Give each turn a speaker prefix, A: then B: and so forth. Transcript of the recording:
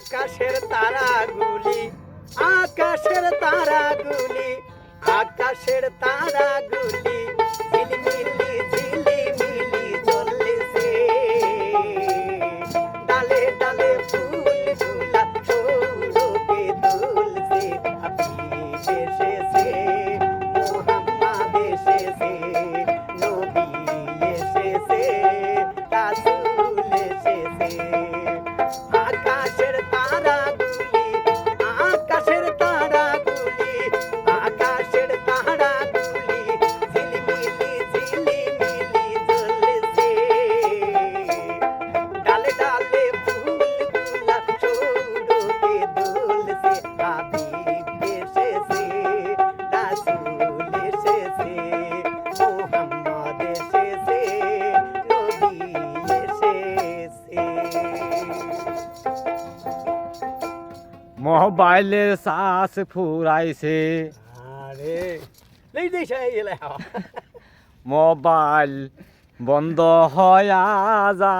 A: আকাশের তারাগুলি আকাশের তারাগুলি আকাশের তারাগুলি ঝিলিমিলি ঝিলিমিলি জ্বলছে ডালে ডালে ফুল রাসূল এসেছে।
B: মোবাইলের শ্বাস ফুরাইছে। মোবাইল বন্ধ হয়া যা